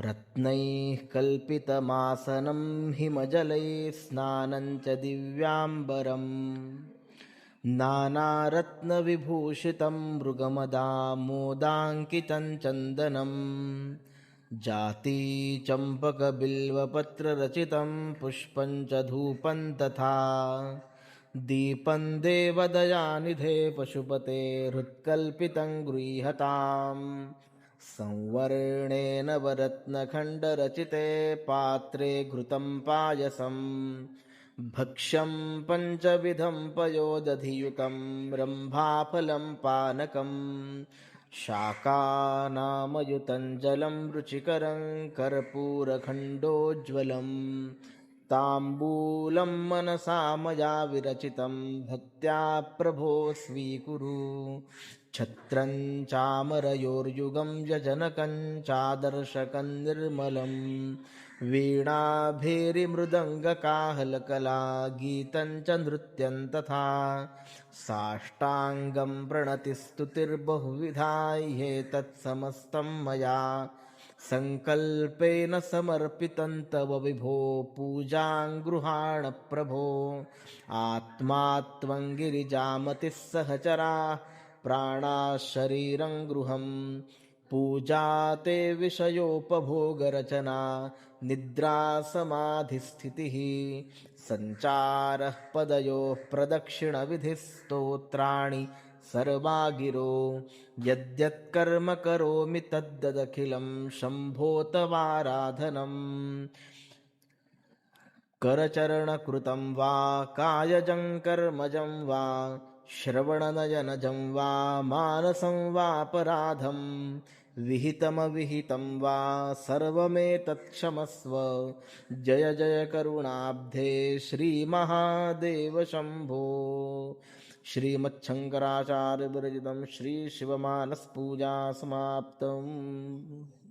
रत्नैः कल्पितमासनं हिमजलैः स्नानं च दिव्याम्बरम्। नानारत्नविभूषितं मृगमदामोदाङ्कितं चन्दनम् जातीचम्पकबिल्वपत्ररचितं पुष्पं च धूपं तथा दीपं देवदयानिधे पशुपते हृत्कल्पितं गृह्यताम् संवर्णेन वरत्नखण्डरचिते पात्रे घृतं पायसम् भक्ष्यं पञ्चविधं पयोदधियुतं रम्भाफलं पानकम् शाकानामयुतं जलं रुचिकरं कर्पूरखण्डोज्ज्वलम् ताम्बूलं मनसा मया विरचितं। भक्त्या प्रभो स्वीकुरु छत्रं चामरयोर्युगं यजनकं चादर्शकं निर्मलं। वीणाभेरिमृदङ्गकाहलकला गीतं च नृत्यं तथा। साष्टाङ्गं प्रणतिस्तुतिर्बहुविधा ह्येतत्समस्तं मया सङ्कल्पेन समर्पितं तव विभो पूजां गृहाण प्रभो। आत्मा त्वं गिरिजामतिः सहचरा प्राणाः शरीरं गृहं पूजा ते विषयोपभोगरचना निद्रा समाधिस्थितिः। सञ्चारः पदयोः प्रदक्षिणविधिः स्तोत्राणि सर्वा गिरो यद्यत्कर्म करोमि तद्ददखिलं शम्भो तवाराधनम् करचरणकृतं वा, कायजं कर्मजं वा, श्रवणनयनजं वा, मानसं वापराधं विहितमविहितं वा, सर्वमेतत्क्षमस्व। जय जय करुणाब्धे श्रीमहादेव शम्भो। श्रीमच्छङ्कराचार्यविरचितं श्रीशिवमानसपूजा समाप्तम्।